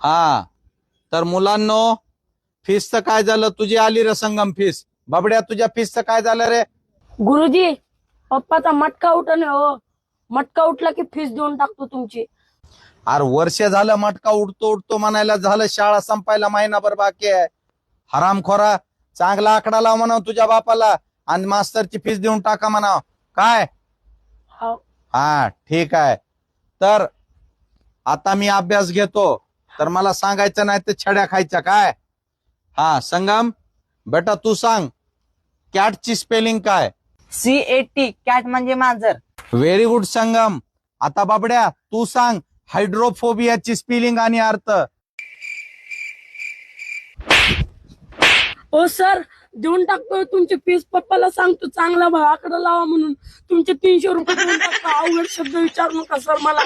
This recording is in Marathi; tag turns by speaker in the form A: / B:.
A: हा. तर मुलांनो फीसचं काय झालं? तुझी आली रे संगम फीस बाबड्या तुझ्या फीसचं काय झालं रे?
B: गुरुजी पप्पाचा मटका उठणे हो. मटका उठला की फीस देऊन टाकतो तुमची.
A: अरे वर्ष झालं मटका उडतो उडतो म्हणायला झालं शाळा संपायला महिनाभर बाकी आहे. हरामखोरा चांगला आकडा लाव म्हणाव तुझ्या बापाला आणि मास्तरची फीस देऊन टाका म्हणाव. काय?
B: हो.
A: हा ठीक आहे. तर आता मी अभ्यास घेतो. तर मला सांगायचं नाही तर छड्या खायच्या काय? हा संगम बेटा तू सांग कॅटची स्पेलिंग काय?
C: सी ए टी कॅट म्हणजे मांजर.
A: Very good Sangam. आता बाबड्या तू सांग हायड्रोफोबियाची स्पेलिंग आणि अर्थ.
B: ओ सर देऊन टाकतो तुमची फीस पप्पाला सांगतो चांगला भाव आकडा लावा म्हणून. तुमचे तीनशे रुपये देऊन टाकतो. अवघड शब्द विचारू नका सर मला.